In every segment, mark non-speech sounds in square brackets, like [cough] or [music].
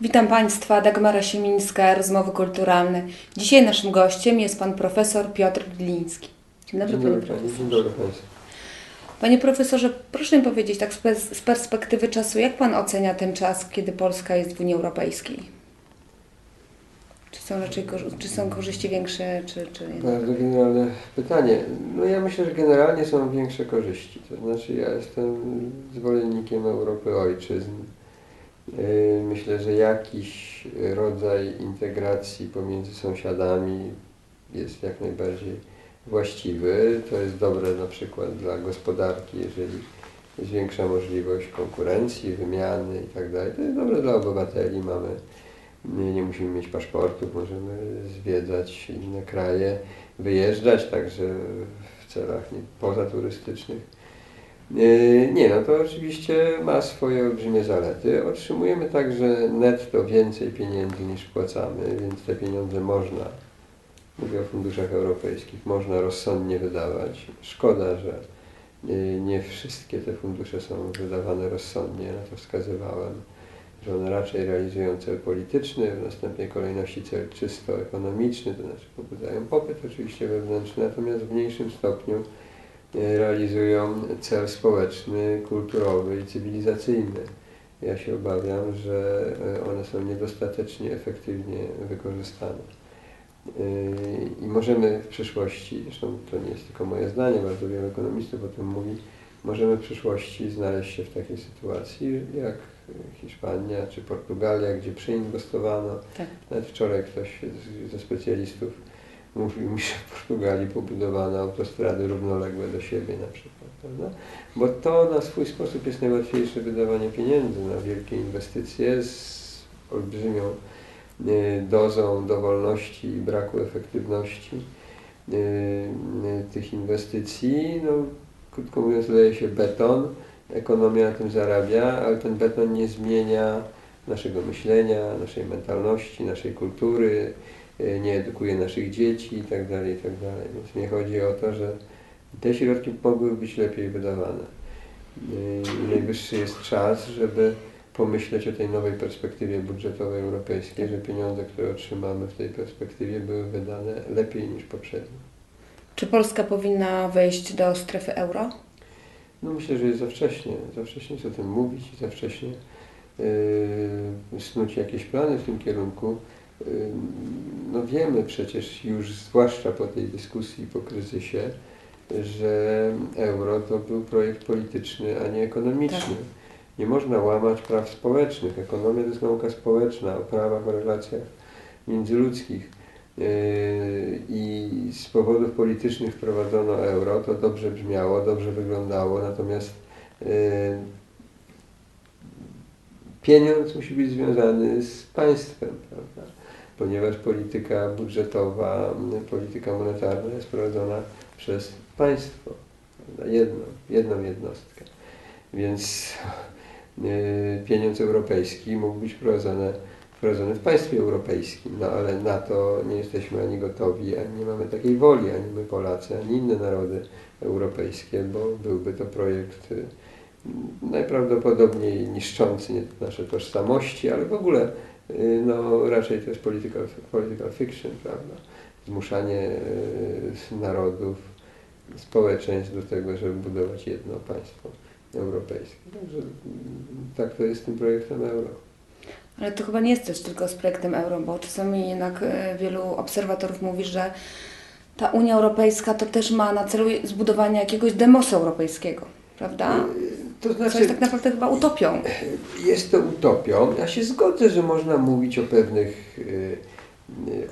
Witam Państwa, Dagmara Siemińska, Rozmowy Kulturalne. Dzisiaj naszym gościem jest Pan Profesor Piotr Gliński. Dzień dobry, Dzień Panie dobry. Profesorze. Dzień dobry Państwu. Panie Profesorze, proszę mi powiedzieć tak z pers- z perspektywy czasu, jak Pan ocenia ten czas, kiedy Polska jest w Unii Europejskiej? Czy są raczej czy są korzyści większe, czy, czy nie? Bardzo generalne pytanie. No ja myślę, że generalnie są większe korzyści. To znaczy ja jestem zwolennikiem Europy ojczyzn. Yy, Myślę, że jakiś rodzaj integracji pomiędzy sąsiadami jest jak najbardziej właściwy. To jest dobre na przykład dla gospodarki, jeżeli zwiększa możliwość konkurencji, wymiany itd. To jest dobre dla obywateli. Mamy Nie, nie musimy mieć paszportów, możemy zwiedzać inne kraje, wyjeżdżać także w celach nie, pozaturystycznych. Yy, Nie, no to oczywiście ma swoje olbrzymie zalety. Otrzymujemy także netto więcej pieniędzy niż wpłacamy, więc te pieniądze można, mówię o funduszach europejskich, można rozsądnie wydawać. Szkoda, że yy, nie wszystkie te fundusze są wydawane rozsądnie, na to wskazywałem że one raczej realizują cel polityczny, w następnej kolejności cel czysto ekonomiczny, to znaczy pobudzają popyt oczywiście wewnętrzny, natomiast w mniejszym stopniu e, realizują cel społeczny, kulturowy i cywilizacyjny. Ja się obawiam, że e, one są niedostatecznie efektywnie wykorzystane. E, I możemy w przyszłości, zresztą to nie jest tylko moje zdanie, bardzo wielu ekonomistów o tym mówi, możemy w przyszłości znaleźć się w takiej sytuacji jak Hiszpania czy Portugalia, gdzie przeinwestowano. Tak. Nawet wczoraj ktoś ze specjalistów mówił mi, że w Portugalii pobudowano autostrady równoległe do siebie na przykład. Prawda? Bo to na swój sposób jest najłatwiejsze wydawanie pieniędzy na wielkie inwestycje z olbrzymią e, dozą dowolności i braku efektywności e, e, tych inwestycji. No, krótko mówiąc, leje się beton, ekonomia na tym zarabia, ale ten beton nie zmienia naszego myślenia, naszej mentalności, naszej kultury, nie edukuje naszych dzieci itd. itd. Więc mnie chodzi o to, że te środki mogły być lepiej wydawane. I najwyższy jest czas, żeby pomyśleć o tej nowej perspektywie budżetowej europejskiej, że pieniądze, które otrzymamy w tej perspektywie były wydane lepiej niż poprzednio. Czy Polska powinna wejść do strefy euro? No myślę, że jest za wcześnie. Za wcześnie jest o tym mówić i za wcześnie yy, snuć jakieś plany w tym kierunku. No wiemy przecież już, zwłaszcza po tej dyskusji, po kryzysie, że euro to był projekt polityczny, a nie ekonomiczny. Tak. Nie można łamać praw społecznych. Ekonomia to jest nauka społeczna o prawach, o relacjach międzyludzkich. Yy, I z powodów politycznych wprowadzono euro, to dobrze brzmiało, dobrze wyglądało, natomiast yy, pieniądz musi być związany z państwem, prawda? ponieważ polityka budżetowa, polityka monetarna jest prowadzona przez państwo, jedną, jedną jednostkę. Więc yy, pieniądz europejski mógł być wprowadzony wprowadzone w państwie europejskim, no ale na to nie jesteśmy ani gotowi, ani nie mamy takiej woli, ani my Polacy, ani inne narody europejskie, bo byłby to projekt y, najprawdopodobniej niszczący nie tylko nasze tożsamości, ale w ogóle y, no, raczej to jest political, political fiction, prawda? Zmuszanie y, narodów, społeczeństw do tego, żeby budować jedno państwo europejskie. Także mm, tak to jest z tym projektem euro. Ale to chyba nie jest też tylko z projektem euro, bo czasami jednak e, wielu obserwatorów mówi, że ta Unia Europejska to też ma na celu zbudowanie jakiegoś demosu europejskiego, prawda? To Co znaczy, jest tak naprawdę chyba utopią. jest to utopią. Ja się zgodzę, że można mówić o pewnych, y,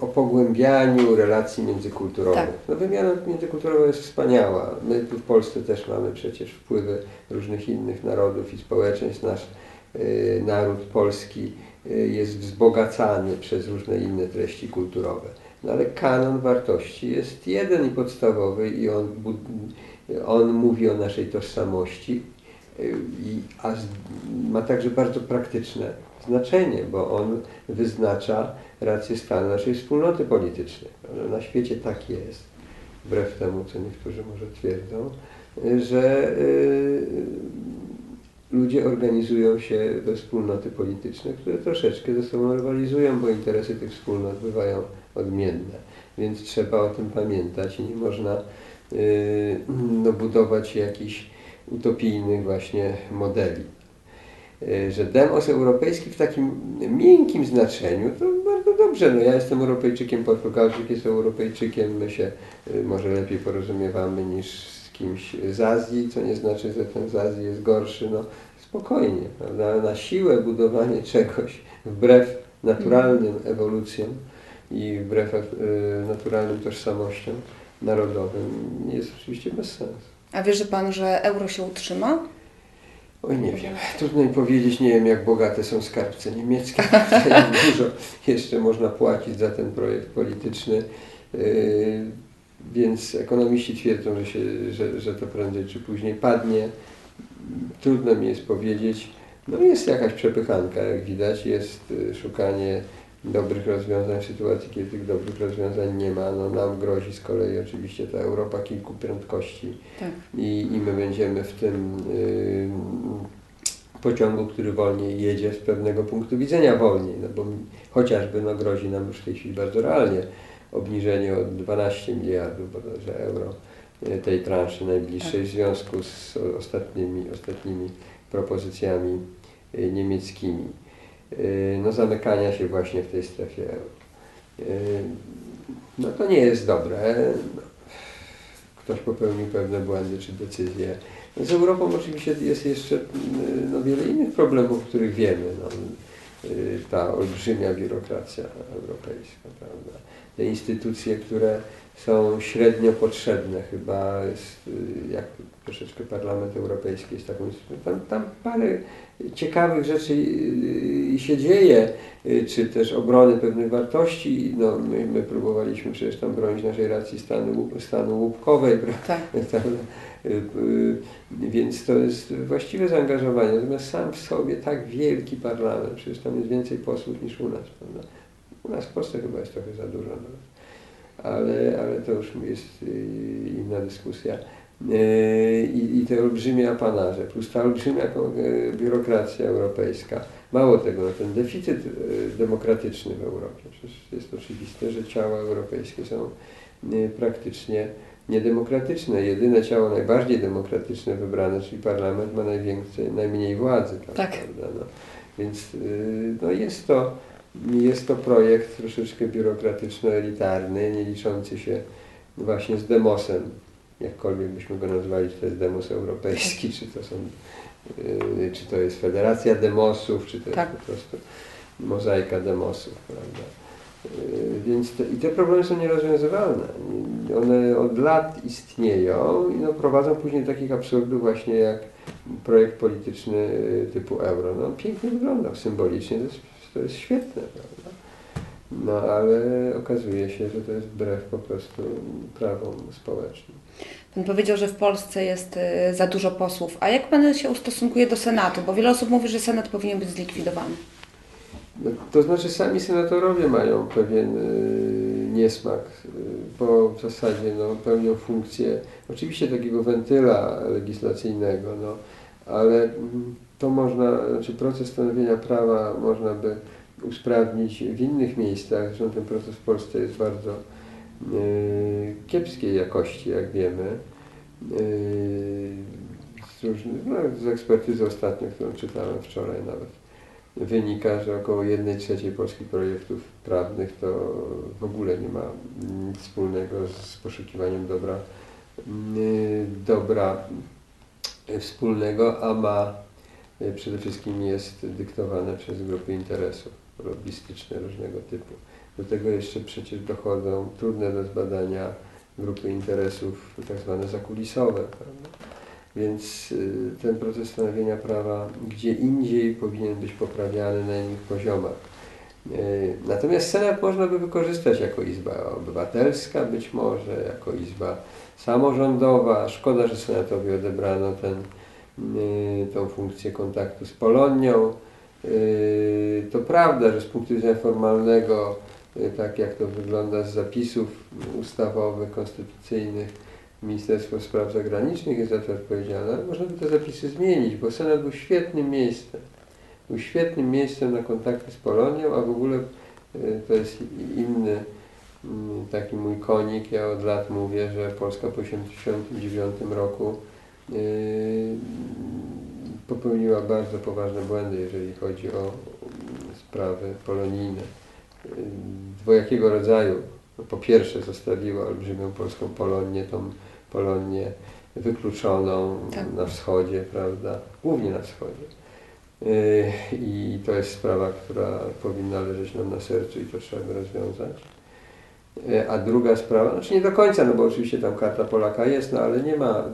o pogłębianiu relacji międzykulturowych. Tak. No, wymiana międzykulturowa jest wspaniała. My tu w Polsce też mamy przecież wpływy różnych innych narodów i społeczeństw. Nasz y, naród polski jest wzbogacany przez różne inne treści kulturowe. No ale kanon wartości jest jeden i podstawowy i on, on mówi o naszej tożsamości, a ma także bardzo praktyczne znaczenie, bo on wyznacza rację stanu naszej wspólnoty politycznej. Na świecie tak jest, wbrew temu, co niektórzy może twierdzą, y, że y, ludzie organizują się we wspólnoty polityczne, które troszeczkę ze sobą rywalizują, bo interesy tych wspólnot bywają odmienne. Więc trzeba o tym pamiętać i nie można yy, no, budować jakichś utopijnych właśnie modeli. Yy, że demos europejski w takim miękkim znaczeniu to bardzo dobrze. No, ja jestem Europejczykiem, Portugalczyk jest Europejczykiem, my się yy, może lepiej porozumiewamy niż z kimś z Azji, co nie znaczy, że ten z Azji jest gorszy. No, spokojnie, prawda? Na siłę budowanie czegoś wbrew naturalnym ewolucjom i wbrew e, naturalnym tożsamościom narodowym jest oczywiście bez sensu. A wierzy Pan, że euro się utrzyma? Oj, nie wiem. Trudno mi powiedzieć, nie wiem jak bogate są skarbce niemieckie, [laughs] dużo jeszcze można płacić za ten projekt polityczny. Yy, Więc ekonomiści twierdzą, że, się, że, że to prędzej czy później padnie. Trudno mi jest powiedzieć. No jest jakaś przepychanka, jak widać, jest y, szukanie dobrych rozwiązań w sytuacji, kiedy tych dobrych rozwiązań nie ma. No, nam grozi z kolei oczywiście ta Europa kilku prędkości Tak. i, i my będziemy w tym y, pociągu, który wolniej jedzie z pewnego punktu widzenia wolniej, no bo chociażby no, grozi nam już w tej chwili bardzo realnie obniżenie o 12 miliardów bodajże euro y, tej transzy najbliższej w związku z ostatnimi, ostatnimi propozycjami y, niemieckimi. Y, No, zamykania się właśnie w tej strefie euro. Y, No to nie jest dobre. Ktoś popełnił pewne błędy czy decyzje. Z Europą oczywiście jest jeszcze y, no, wiele innych problemów, których wiemy. No, ta olbrzymia biurokracja europejska, prawda? Te instytucje, które są średnio potrzebne, chyba y, jak troszeczkę Parlament Europejski jest taką instytucją. Tam, tam parę ciekawych rzeczy y, się dzieje, y, czy też obrony pewnych wartości. No, my, my próbowaliśmy przecież tam bronić naszej racji stanu, stanu łupkowej, prawda? Tak. Y, y, Więc to jest właściwe zaangażowanie. Natomiast sam w sobie tak wielki parlament, przecież tam jest więcej posłów niż u nas, prawda? U nas w Polsce chyba jest trochę za dużo nawet. Ale, ale to już jest y, inna dyskusja. I, I te olbrzymie apanarze, plus ta olbrzymia y, biurokracja europejska. Mało tego, no ten deficyt y, demokratyczny w Europie. Przecież jest oczywiste, że ciała europejskie są praktycznie niedemokratyczne. Jedyne ciało najbardziej demokratyczne wybrane, czyli parlament, ma najwięcej, najmniej władzy. Tak. Tak. Prawda? No, więc y, no jest, to, jest to projekt troszeczkę biurokratyczno-elitarny, nie liczący się właśnie z demosem, jakkolwiek byśmy go nazwali, czy to jest demos europejski, czy to są y, czy to jest federacja demosów, czy to Tak. jest po prostu mozaika demosów, prawda? Y, Więc te, i te problemy są nierozwiązywalne. One od lat istnieją i no, prowadzą później do takich absurdów właśnie jak projekt polityczny y, typu euro. No, pięknie wyglądał, symbolicznie to jest, to jest świetne, prawda? No ale okazuje się, że to jest wbrew po prostu prawom społecznym. Pan powiedział, że w Polsce jest y, za dużo posłów. A jak Pan się ustosunkuje do Senatu? Bo wiele osób mówi, że Senat powinien być zlikwidowany. No, to znaczy sami senatorowie mają pewien y, niesmak, y, bo w zasadzie no, pełnią funkcję oczywiście takiego wentyla legislacyjnego, no, ale mm, to można, znaczy proces stanowienia prawa można by usprawnić w innych miejscach. Zresztą ten proces w Polsce jest bardzo y, kiepskiej jakości, jak wiemy. Z, różnych, no, z ekspertyzy ostatnio, którą czytałem wczoraj nawet wynika, że około 1 trzeciej polskich projektów prawnych to w ogóle nie ma nic wspólnego z poszukiwaniem dobra, mm, dobra wspólnego, a ma e, przede wszystkim jest dyktowane przez grupy interesów lobbystyczne różnego typu. Do tego jeszcze przecież dochodzą trudne do zbadania grupy interesów tak zwane zakulisowe. Prawda? Więc y, ten proces stanowienia prawa gdzie indziej powinien być poprawiany na innych poziomach. Y, Natomiast Senat można by wykorzystać jako izba obywatelska, być może jako izba samorządowa. Szkoda, że Senatowi odebrano ten, y, tą funkcję kontaktu z Polonią. To prawda, że z punktu widzenia formalnego, tak jak to wygląda z zapisów ustawowych, konstytucyjnych, Ministerstwo Spraw Zagranicznych jest za to odpowiedzialne, można by te zapisy zmienić, bo Senat był świetnym miejscem. Był świetnym miejscem na kontakty z Polonią, a w ogóle y, to jest inny mm, taki mój konik. Ja od lat mówię, że Polska po 1989 roku y, popełniła bardzo poważne błędy, jeżeli chodzi o mm, sprawy polonijne. Y, Dwojakiego rodzaju. No, Po pierwsze zostawiła olbrzymią polską Polonię, tą Polonię wykluczoną Tak. na wschodzie, prawda? Głównie na wschodzie. Y, I to jest sprawa, która powinna leżeć nam na sercu i to trzeba by rozwiązać. Y, A druga sprawa, znaczy nie do końca, no bo oczywiście tam karta Polaka jest, no ale nie ma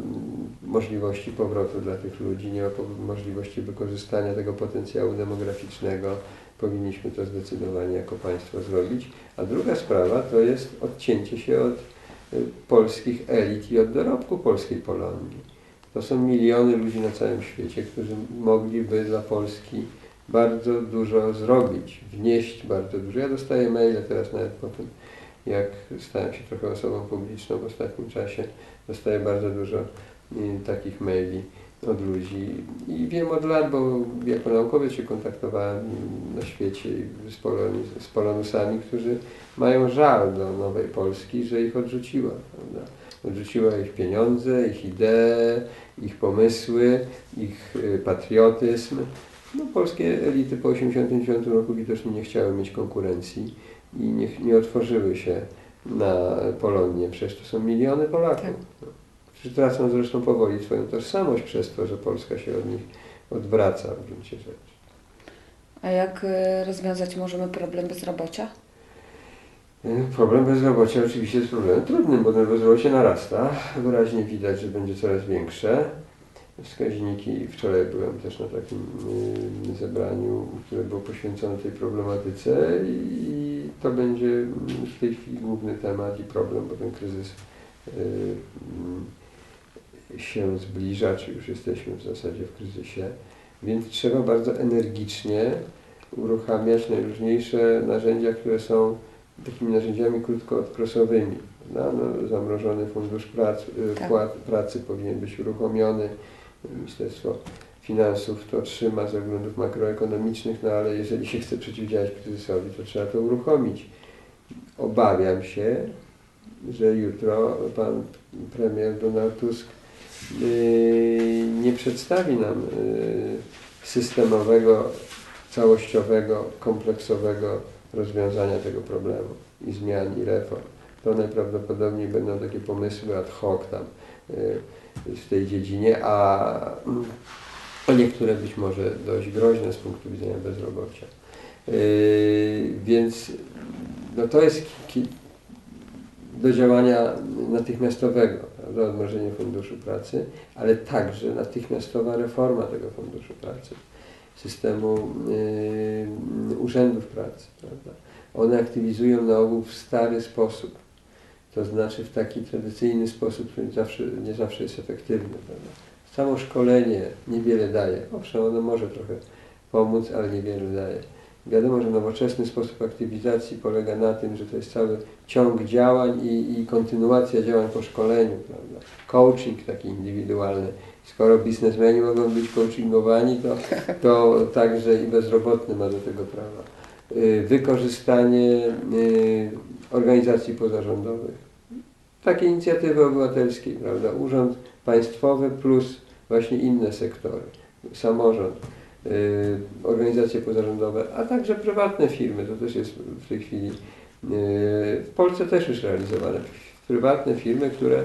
możliwości powrotu dla tych ludzi, nie ma możliwości wykorzystania tego potencjału demograficznego. Powinniśmy to zdecydowanie jako państwo zrobić. A druga sprawa to jest odcięcie się od polskich elit i od dorobku polskiej Polonii. To są miliony ludzi na całym świecie, którzy mogliby dla Polski bardzo dużo zrobić, wnieść bardzo dużo. Ja dostaję maile teraz nawet po tym, jak stałem się trochę osobą publiczną w ostatnim czasie, dostaję bardzo dużo y, takich maili od ludzi i wiem od lat, bo jako naukowiec się kontaktowałem na świecie z, Poloni, z Polonusami, którzy mają żal do Nowej Polski, że ich odrzuciła. Prawda? Odrzuciła ich pieniądze, ich idee, ich pomysły, ich y, patriotyzm. No, polskie elity po 1989 roku widocznie nie chciały mieć konkurencji i nie, nie otworzyły się na Polonię. Przecież to są miliony Polaków, Tak. Tracą zresztą powoli swoją tożsamość przez to, że Polska się od nich odwraca w gruncie rzeczy. A jak y, rozwiązać możemy problem bezrobocia? Y, Problem bezrobocia oczywiście jest problemem trudnym, bo ten bezrobocie narasta. Wyraźnie widać, że będzie coraz większe. Wskaźniki, wczoraj byłem też na takim y, zebraniu, które było poświęcone tej problematyce i to będzie mm, w tej chwili główny temat i problem, bo ten kryzys się zbliża, czy już jesteśmy w zasadzie w kryzysie, więc trzeba bardzo energicznie uruchamiać najróżniejsze narzędzia, które są takimi narzędziami krótkookresowymi. No, no, zamrożony fundusz pracy, y, Tak. płat, pracy powinien być uruchomiony. Ministerstwo Finansów to trzyma ze względów makroekonomicznych, no ale jeżeli się chce przeciwdziałać kryzysowi, to trzeba to uruchomić. Obawiam się, że jutro pan premier Donald Tusk nie przedstawi nam yy, systemowego, całościowego, kompleksowego rozwiązania tego problemu i zmian i reform. To najprawdopodobniej będą takie pomysły ad hoc tam yy, w tej dziedzinie, a, niektóre być może dość groźne z punktu widzenia bezrobocia. Yy, więc no to jest do działania natychmiastowego, prawda, odmrożenie funduszu pracy, ale także natychmiastowa reforma tego funduszu pracy, systemu yy, urzędów pracy. Prawda. One aktywizują na ogół w stary sposób, to znaczy w taki tradycyjny sposób, który zawsze, nie zawsze jest efektywny. Prawda. Samo szkolenie niewiele daje. Owszem, ono może trochę pomóc, ale niewiele daje. Wiadomo, że nowoczesny sposób aktywizacji polega na tym, że to jest cały ciąg działań i, i kontynuacja działań po szkoleniu, prawda? Coaching taki indywidualny. Skoro biznesmeni mogą być coachingowani, to, to także i bezrobotny ma do tego prawa. Y, Wykorzystanie y, organizacji pozarządowych. Takie inicjatywy obywatelskie, prawda? Urząd państwowy plus właśnie inne sektory, samorząd organizacje pozarządowe, a także prywatne firmy. To też jest w tej chwili y, w Polsce też już realizowane. Prywatne firmy, które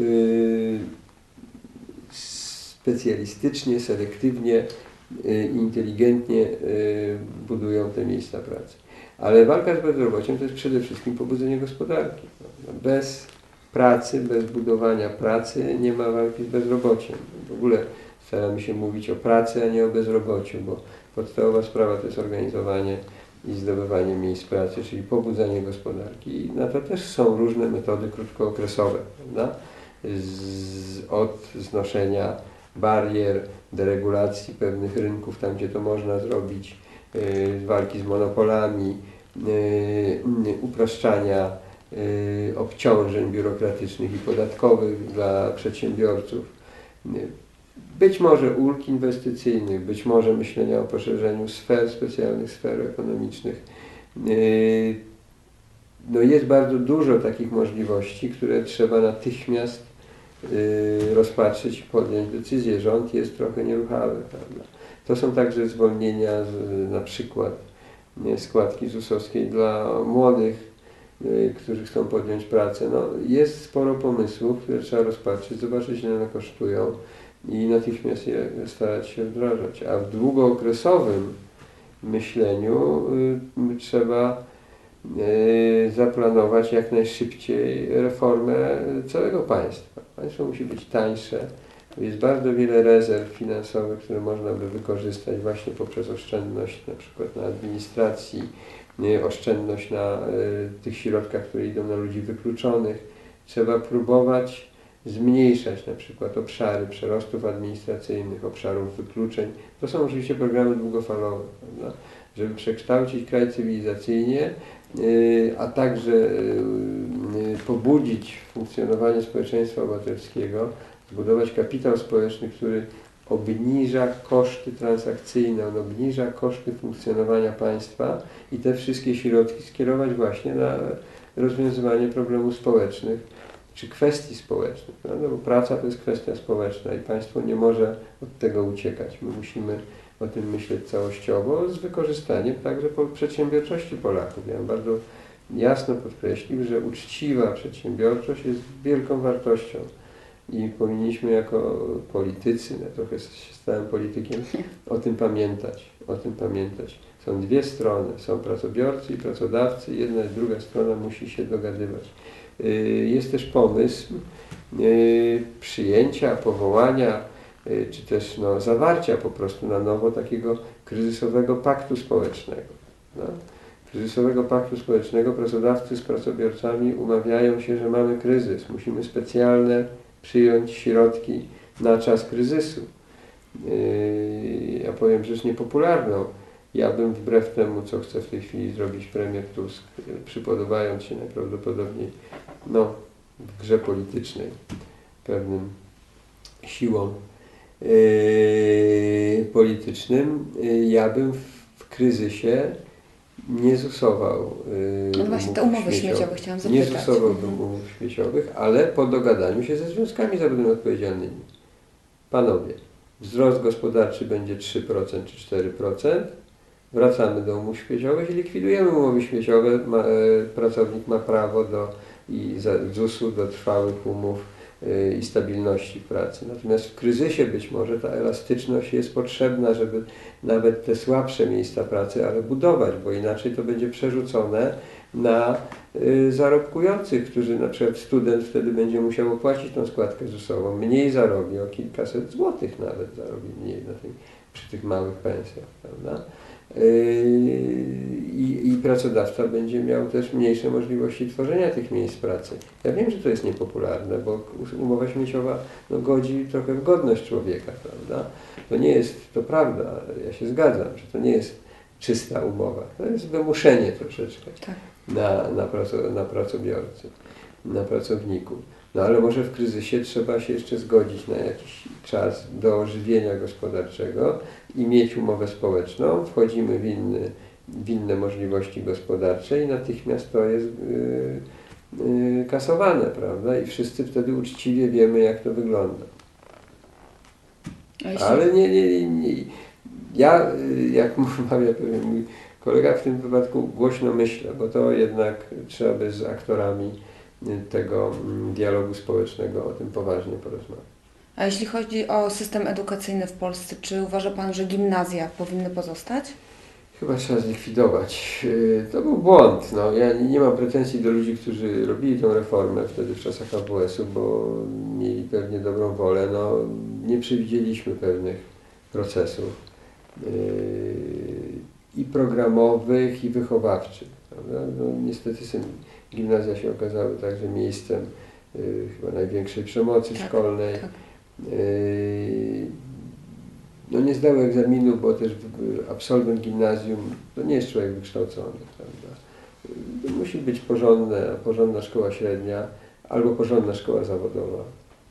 y, specjalistycznie, selektywnie, y, inteligentnie y, budują te miejsca pracy. Ale walka z bezrobociem to jest przede wszystkim pobudzenie gospodarki. Bez pracy, bez budowania pracy nie ma walki z bezrobociem. W ogóle staramy się mówić o pracy, a nie o bezrobociu, bo podstawowa sprawa to jest organizowanie i zdobywanie miejsc pracy, czyli pobudzanie gospodarki. I na to też są różne metody krótkookresowe, prawda? Z, od znoszenia barier, deregulacji pewnych rynków tam, gdzie to można zrobić, yy, walki z monopolami, yy, upraszczania y, obciążeń biurokratycznych i podatkowych dla przedsiębiorców. Być może ulg inwestycyjnych, być może myślenia o poszerzeniu sfer, specjalnych sfer ekonomicznych. Y, No jest bardzo dużo takich możliwości, które trzeba natychmiast y, rozpatrzyć i podjąć decyzję. Rząd jest trochę nieruchawy. Prawda? To są także zwolnienia z, na przykład składki ZUS-owskiej dla młodych, y, którzy chcą podjąć pracę. No, jest sporo pomysłów, które trzeba rozpatrzyć, zobaczyć ile one kosztują i natychmiast je starać się wdrażać. A w długookresowym myśleniu y, trzeba y, zaplanować jak najszybciej reformę całego państwa. Państwo musi być tańsze. Jest bardzo wiele rezerw finansowych, które można by wykorzystać właśnie poprzez oszczędność na przykład na administracji, nie, oszczędność na y, tych środkach, które idą na ludzi wykluczonych. Trzeba próbować zmniejszać na przykład obszary przerostów administracyjnych, obszarów wykluczeń. To są oczywiście programy długofalowe, prawda? żeby przekształcić kraj cywilizacyjnie, y, a także y, y, pobudzić funkcjonowanie społeczeństwa obywatelskiego, zbudować kapitał społeczny, który obniża koszty transakcyjne, on obniża koszty funkcjonowania państwa i te wszystkie środki skierować właśnie na rozwiązywanie problemów społecznych czy kwestii społecznych. Prawda? Bo praca to jest kwestia społeczna i państwo nie może od tego uciekać. My musimy o tym myśleć całościowo z wykorzystaniem także przedsiębiorczości Polaków. Ja bardzo jasno podkreślił, że uczciwa przedsiębiorczość jest wielką wartością i powinniśmy jako politycy, ja trochę się stałem politykiem, o tym pamiętać, o tym pamiętać. Są dwie strony, są pracobiorcy i pracodawcy, jedna i druga strona musi się dogadywać. Y, Jest też pomysł y, przyjęcia, powołania, y, czy też no, zawarcia po prostu na nowo takiego kryzysowego paktu społecznego. No. Kryzysowego paktu społecznego pracodawcy z pracobiorcami umawiają się, że mamy kryzys, musimy specjalne przyjąć środki na czas kryzysu. Ja powiem rzecz niepopularną. Ja bym wbrew temu, co chce w tej chwili zrobić premier Tusk, przypodobając się najprawdopodobniej no, w grze politycznej pewnym siłom yy, politycznym, yy, ja bym w, w kryzysie nie zusował yy, No właśnie, te umowy śmieciowych. śmieciowe chciałam Nie zapytać. stosowałbym Mhm. umów śmieciowych, ale po dogadaniu się ze związkami zawodowymi odpowiedzialnymi. Panowie, wzrost gospodarczy będzie 3% czy 4%, wracamy do umów śmieciowych i likwidujemy umowy śmieciowe. Ma, e, pracownik ma prawo do i ZUS-u do trwałych umów e, i stabilności pracy. Natomiast w kryzysie być może ta elastyczność jest potrzebna, żeby nawet te słabsze miejsca pracy, ale budować, bo inaczej to będzie przerzucone na y, zarobkujących, którzy na przykład student wtedy będzie musiał opłacić tą składkę ZUS-ową, mniej zarobi, o kilkaset złotych nawet zarobi mniej na tej, przy tych małych pensjach, prawda? Yy, I, I pracodawca będzie miał też mniejsze możliwości tworzenia tych miejsc pracy. Ja wiem, że to jest niepopularne, bo umowa śmieciowa no, godzi trochę w godność człowieka, prawda? To nie jest, to prawda, ja się zgadzam, że to nie jest czysta umowa. To jest wymuszenie troszeczkę Tak. na, na, praco, na pracobiorcy, na pracowników. No ale może w kryzysie trzeba się jeszcze zgodzić na jakiś czas do ożywienia gospodarczego i mieć umowę społeczną. Wchodzimy w, inny, w inne możliwości gospodarcze i natychmiast to jest yy, yy, kasowane, prawda? I wszyscy wtedy uczciwie wiemy, jak to wygląda. Ale nie, nie, nie. Ja, y, jak [laughs] mawia pewien mój kolega, w tym wypadku głośno myślę, bo to jednak trzeba by z aktorami tego mm, dialogu społecznego o tym poważnie porozmawiać. A jeśli chodzi o system edukacyjny w Polsce, czy uważa Pan, że gimnazja powinny pozostać? Chyba trzeba zlikwidować. Y, To był błąd. No, ja nie, mam pretensji do ludzi, którzy robili tę reformę wtedy w czasach AWS-u, bo mieli pewnie dobrą wolę. No, nie przewidzieliśmy pewnych procesów yy, i programowych, i wychowawczych. Prawda? No, niestety syn, gimnazja się okazały także miejscem yy, chyba największej przemocy Tak, szkolnej. tak. Yy, no nie zdały egzaminu, bo też absolwent gimnazjum to nie jest człowiek wykształcony, prawda? y, musi być porządna, porządna szkoła średnia albo porządna szkoła zawodowa,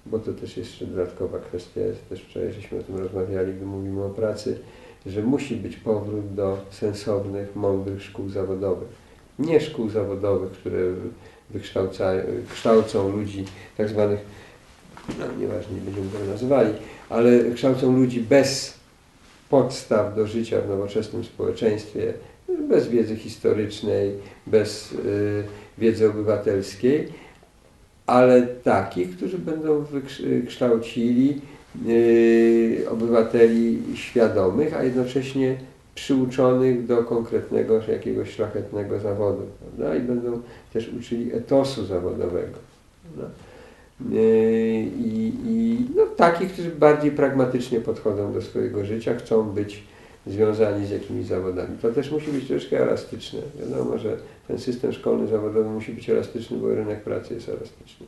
bo to też jest jeszcze dodatkowa kwestia, też wczoraj żeśmy o tym rozmawiali, gdy mówimy o pracy, że musi być powrót do sensownych, mądrych szkół zawodowych. Nie szkół zawodowych, które wykształcają, kształcą ludzi tak zwanych, no nieważne, nie będziemy tego nazywali, ale kształcą ludzi bez podstaw do życia w nowoczesnym społeczeństwie, bez wiedzy historycznej, bez y, wiedzy obywatelskiej, ale takich, którzy będą kształcili y, obywateli świadomych, a jednocześnie przyuczonych do konkretnego jakiegoś szlachetnego zawodu, prawda? I będą też uczyli etosu zawodowego. Prawda? Yy, I, i no, takich, którzy bardziej pragmatycznie podchodzą do swojego życia, chcą być związani z jakimiś zawodami. To też musi być troszkę elastyczne. Wiadomo, że ten system szkolny zawodowy musi być elastyczny, bo rynek pracy jest elastyczny.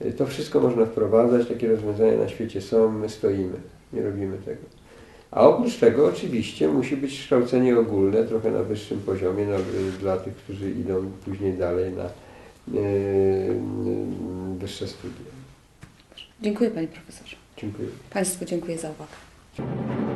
Yy, To wszystko można wprowadzać, takie rozwiązania na świecie są, my stoimy, nie robimy tego. A oprócz tego oczywiście musi być kształcenie ogólne, trochę na wyższym poziomie no, dla tych, którzy idą później dalej na yy, wyższe studia. Dziękuję Panie Profesorze. Dziękuję. Państwu dziękuję za uwagę.